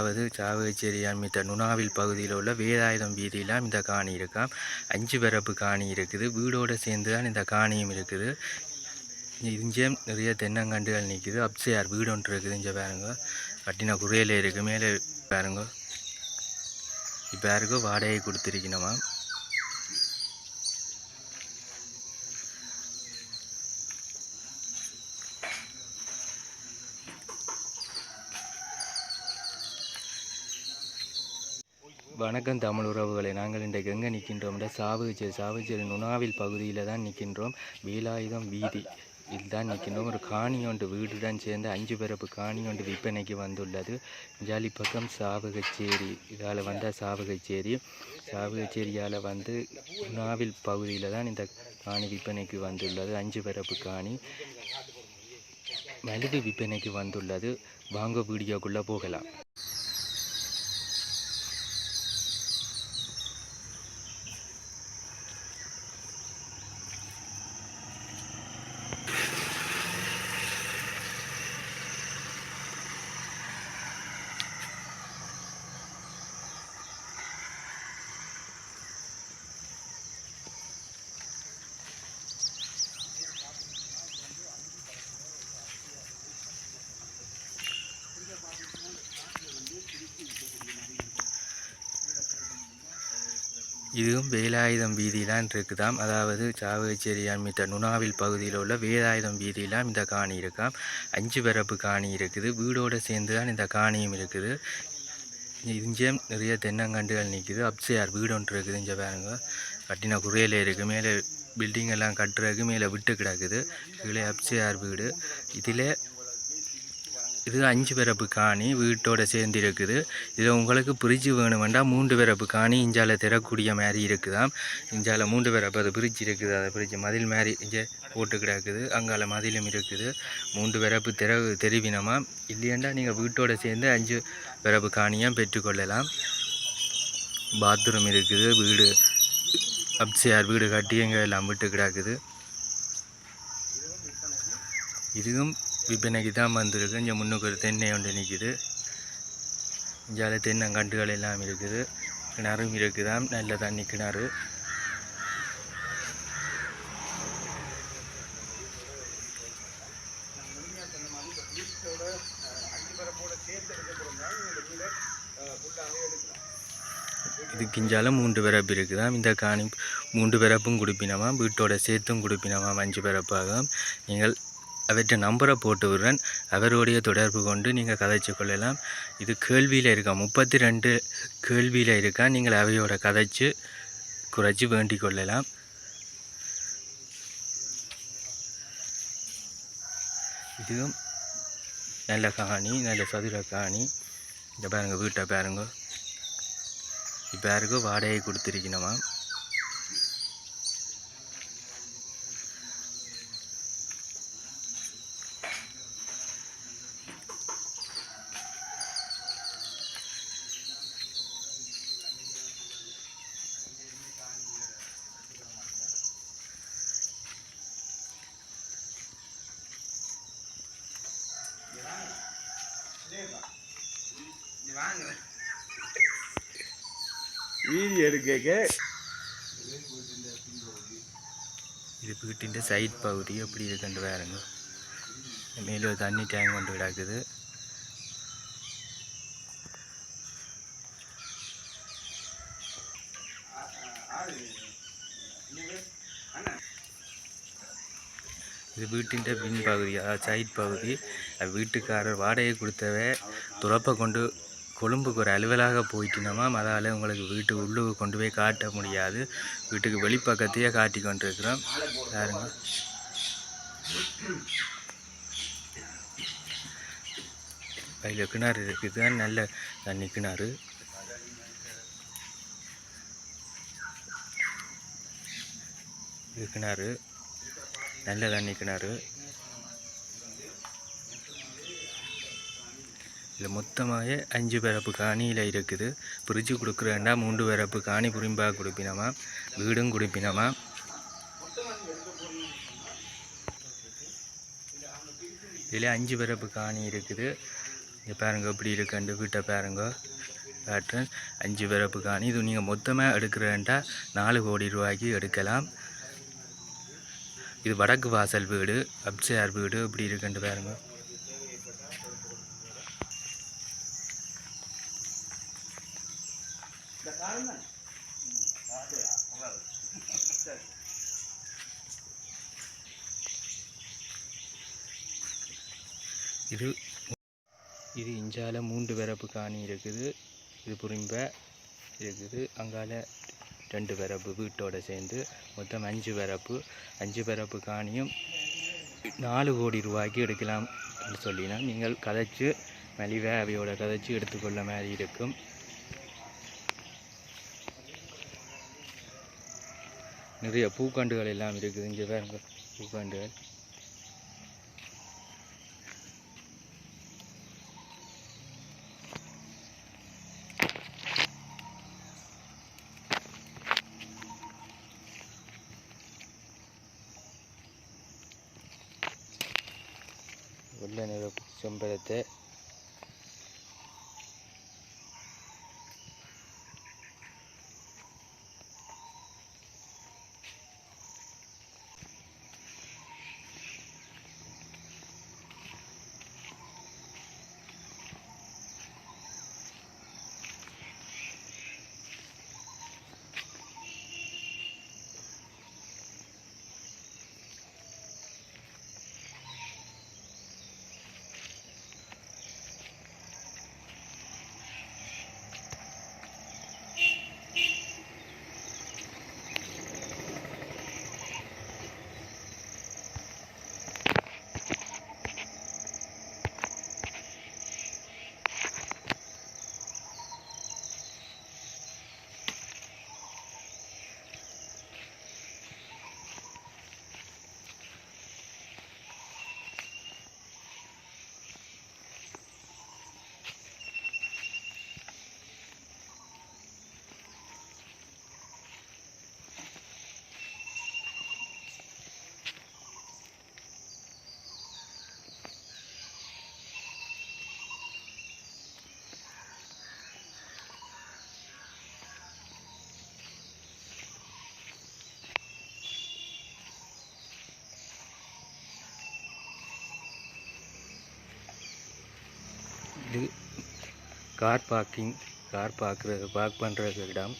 அதாவது சாவகச்சேரியான் மித்த நுணாவில் பகுதியில் உள்ள வேதாயுதம் வீதியெல்லாம் இந்த காணி இருக்காம் அஞ்சு பரப்பு காணி இருக்குது. வீடோடு சேர்ந்து தான் இந்த காணியும் இருக்குது. இங்கே நிறைய தென்னங்கண்டுகள் நிற்குது. அப்சையார் வீடு ஒன்று இருக்குது இங்கே பாருங்க. கட்டின குறையில் இருக்குது மேலே பாருங்க. இப்போ யாருக்கோ வாடகை கொடுத்துருக்கணுமா? வணக்கம் தமிழ் உறவுகளை. நாங்கள் இன்றைக்கு எங்கே நிற்கின்றோம். சாவுச்சேரி சாவுச்சேரி நுணாவில் பகுதியில் தான் நிற்கின்றோம். வீலாயுதம் வீதி இதுதான் நிற்கின்றோம். ஒரு காணி ஒன்று வீடுடன் சேர்ந்து அஞ்சு பிறப்பு காணி ஒன்று விற்பனைக்கு வந்துள்ளது. ஜாலி பக்கம் சாவகச்சேரி இதால் வந்தால் சாவகச்சேரி. சாவகச்சேரியால் வந்து உணாவில் பகுதியில் தான் இந்த காணி விற்பனைக்கு வந்துள்ளது. அஞ்சு பிறப்பு காணி மலிவு விற்பனைக்கு வந்துள்ளது. வாங்க வீடியோக்குள்ளே போகலாம். இதுவும் வேலாயுதம் வீதியிலான் இருக்குதாம். அதாவது சாவகச்சேரியான் மித்த நுணாவில் பகுதியில் உள்ள வேலாயுதம் வீதியிலாம் இந்த காணி இருக்காம். அஞ்சு பரப்பு காணி இருக்குது. வீடோடு சேர்ந்து தான் இந்த காணியும் இருக்குது. இங்கே நிறைய தென்னங்கண்டுகள் நிற்குது அப்சையார் வீடு ஒன்று இருக்குது இங்கே பாருங்க. கட்டின குறையில் இருக்குது மேலே பில்டிங் எல்லாம் கட்டுறதுக்கு மேலே விட்டு கிடக்குது. கீழே அப்சையார் வீடு. இதில் இது அஞ்சு பிறப்பு காணி வீட்டோட சேர்ந்து இருக்குது இதில் உங்களுக்கு பிரிட்ஜு வேணுமெண்டா மூன்று பிறப்பு காணி இஞ்சால திறக்கூடிய மாதிரி இருக்குதாம் இஞ்சால மூன்று பிறப்பு அது பிரிட்ஜ் இருக்குது அதை பிரிட்ஜ் மதில் மாதிரி இங்கே போட்டு கிடக்குது அங்கால மதிலும் இருக்குது. மூன்று பிறப்பு திற தெரிவினமா? இல்லையாண்டா நீங்கள் வீட்டோட சேர்ந்து அஞ்சு பிறப்பு காணியாக பெற்றுக்கொள்ளலாம் பாத்ரூம் இருக்குது வீடு அப்சியார் வீடு கட்டி எங்கே எல்லாம் விட்டு கிடக்குது. இதுவும் விற்பனைக்கு தான் வந்திருக்கு. இங்கே முன்னுக்கு ஒரு தென்னை ஒன்று நிற்குது இங்கே தென்னங்கண்டுகள் எல்லாம் இருக்குது. கிணறும் இருக்குதாம். நல்ல தண்ணி கிணறு. இது கிஞ்சாலும் மூன்று பிறப்பு இருக்குதாம். இந்த காணி மூன்று பிறப்பும் கொடுப்பினவாம். வீட்டோட சேர்த்தும் கொடுப்பினவாம். அஞ்சு பிறப்பாக நீங்கள் அவற்றை நம்பரை போட்டு விடுறேன் அவருடைய தொடர்பு கொண்டு நீங்கள் கதைச்சு கொள்ளலாம். இது கேள்வியில் இருக்கா? முப்பத்தி ரெண்டு கேள்வியில் இருக்கா? நீங்கள் அவையோட கதைச்சு குறைச்சி வேண்டிக் கொள்ளலாம். இதுவும் நல்ல காணி நல்ல சதுர காணி இந்த பாருங்கள் வீட்டை பாருங்க. இப்போ யாருக்கும் வாடகை கொடுத்துருக்கணுமா? வீதி எடுக்க இது வீட்டிൻ്റെ சைட் பகுதி எப்படி இருக்குன்னு பாருங்க. மேலே ஒரு தண்ணி டேங்க் கொண்டு கிடக்குது. இது வீட்டின் பின் பகுதி அதாவது சைட் பகுதி அது வீட்டுக்காரர் வாடகை கொடுத்தவ துறப்பை கொண்டு கொழும்புக்கு ஒரு அலுவலாக போயிட்டுனோமா அதால் உங்களுக்கு வீட்டு உள்ளுக்கு கொண்டு போய் காட்ட முடியாது. வீட்டுக்கு வெளிப்பக்கத்தையே காட்டி கொண்டிருக்கிறோம். பாருங்க. அதில் கிணறு இருக்குது. நல்ல தண்ணி கிணறு. இது கிணறு. நல்ல தண்ணி கிணறு. இதில் மொத்தமாக அஞ்சு பிறப்பு காணியில் இருக்குது. பிரித்து கொடுக்குறேன்டா மூன்று பிறப்பு காணி புரிம்பாக கொடுப்பினமா வீடும் கொடுப்பினமா. இதில் அஞ்சு பிறப்பு காணி இருக்குது. இங்கே பாருங்க இப்படி இருக்குண்டு வீட்டை பாருங்க. காட்டுறேன் அஞ்சு பிறப்பு காணி. இது நீங்கள் மொத்தமாக எடுக்கிறேன்டா நாலு கோடி ரூபாய்க்கு எடுக்கலாம். இது வடக்கு வாசல் வீடு அப்சார் வீடு இப்படி காரம் தானே சரி இது இது இஞ்சால மூன்று பிறப்பு காணி இருக்குது. இது புரிம்ப இருக்குது. அங்கால ரெண்டு பிறப்பு வீட்டோட சேர்ந்து மொத்தம் அஞ்சு பிறப்பு அஞ்சு பிறப்பு காணியும் நாலு கோடி ரூபாய்க்கு எடுக்கலாம் அப்படின்னு சொல்லினா நீங்கள் கதைச்சு மலிவை அவையோட கதைச்சு எடுத்துக்கொள்ள மாதிரி இருக்கும். நிறைய பூக்கண்டுகள் எல்லாம் இருக்குது. இங்கே பாருங்க பூக்கண்டுகள். வெள்ளை நிற செம்பரத்தை இது கார் பார்க்கிங் கார் பார்க்குற பார்க் பண்ணுற இடம்.